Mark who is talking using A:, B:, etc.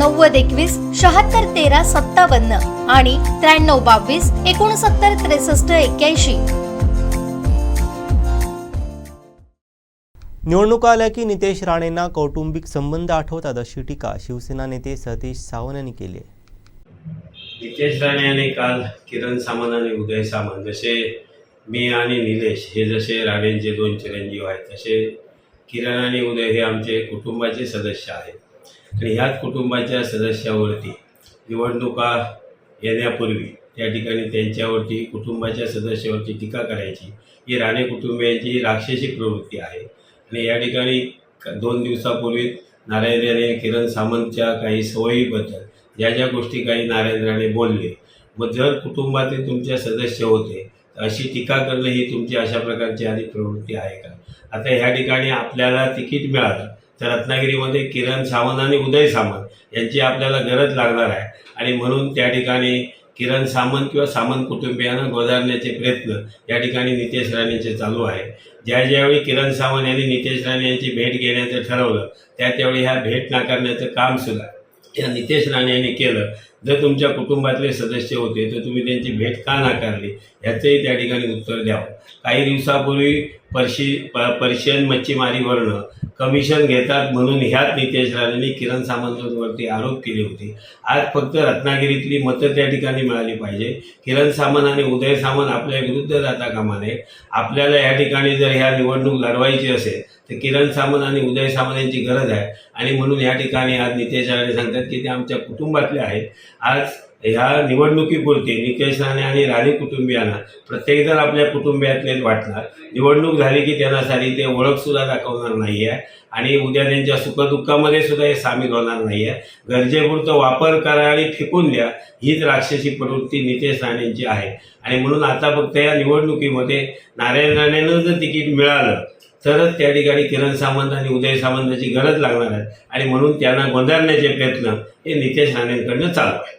A: नव्वद एकवीस शहात्तर तेरा सत्तावन्न आणि त्र्याण्णव बावीस एकोणसत्तर त्रेसष्ट एक्क्याऐंशी.
B: निवडणुका आल्या की नितेश राणेंना कौटुंबिक संबंध आठवतात अशी टीका शिवसेना नेते सतीश सावंत यांनी केली आहे.
C: नितेश राणे यांनी काल किरण सामंत आणि उदय सामंत जसे मी आणि निलेश हे जसे राणेंचे दोन चिरंजीव आहेत तसे किरण आणि उदय हे आमचे कुटुंबाचे सदस्य आहेत. आणि ह्याच कुटुंबाच्या सदस्यावरती निवडणुका येण्यापूर्वी त्या ठिकाणी त्यांच्यावरती कुटुंबाच्या सदस्यावरती टीका करायची. ही राणे कुटुंबियांची राक्षसी प्रवृत्ती आहे. आणि या ठिकाणी दोन दिवसापूर्वी नारायण राणे किरण सामंतच्या काही सवयीबद्दल ज्या ज्या गोष्टी काही नारायण राणे बोलले मग जर कुटुंबातील तुमचे सदस्य होते तर अशी टीका करणं ही तुमची अशा प्रकारची आधी प्रवृत्ती आहे का? आता ह्या ठिकाणी आपल्याला तिकीट मिळालं. तर रत्नागिरीमध्ये किरण सावंत आणि उदय सामंत यांची आपल्याला गरज लागणार आहे. आणि म्हणून त्या ठिकाणी किरण सामंत किंवा सामंत कुटुंबियांना गोदारण्याचे प्रयत्न या ठिकाणी नितेश राणेंचे चालू आहे. ज्या ज्यावेळी किरण सावंत यांनी नितेश राणे यांची भेट घेण्याचं ठरवलं त्या त्यावेळी ह्या भेट नाकारण्याचं काम सुद्धा या नितेश राणे यांनी केलं. जर तुमच्या कुटुंबातले सदस्य होते तर तुम्ही त्यांची भेट का नाकारली? ह्याचंही त्या ठिकाणी उत्तर द्यावं. काही दिवसापूर्वी पर्शी प पर्शियन मच्छीमारीवरनं कमिशन घेतात म्हणून ह्याच नितेश राणेंनी किरण सामंतांवरती आरोप केले होते. आज फक्त रत्नागिरीतली मतं त्या ठिकाणी मिळाली पाहिजे. किरण सामंत आणि उदय सामंत आपल्या विरुद्ध जाता कामा नये. आपल्याला या ठिकाणी जर ह्या निवडणूक लढवायची असेल तर किरण सामंत आणि उदय सामंत यांची गरज आहे. आणि म्हणून या ठिकाणी आज नितेश राणे सांगतात की ते आमच्या कुटुंबातले आहेत. आज ह्या निवडणुकीपुरती नितेश राणे आणि राणे कुटुंबियांना प्रत्येकजण आपल्या कुटुंबियातलेच वाटणार. निवडणूक झाली की त्यांना सारी ते ओळखसुद्धा दाखवणार नाही आहे आणि उद्या त्यांच्या सुखदुःखामध्ये सुद्धा हे सामील होणार नाही आहे गरजेपुरतं वापर करा आणि फेकून द्या हीच राक्षसी प्रवृत्ती नितेश राणेंची आहे. आणि म्हणून आता फक्त या निवडणुकीमध्ये नारायण राणेनं जर तिकीट मिळालं तरच त्या ठिकाणी किरण सामंत आणि उदय सामंताची गरज लागणार आहे. आणि म्हणून त्यांना गोंधळण्याचे प्रयत्न हे नितेश राणेंकडनं चालू आहे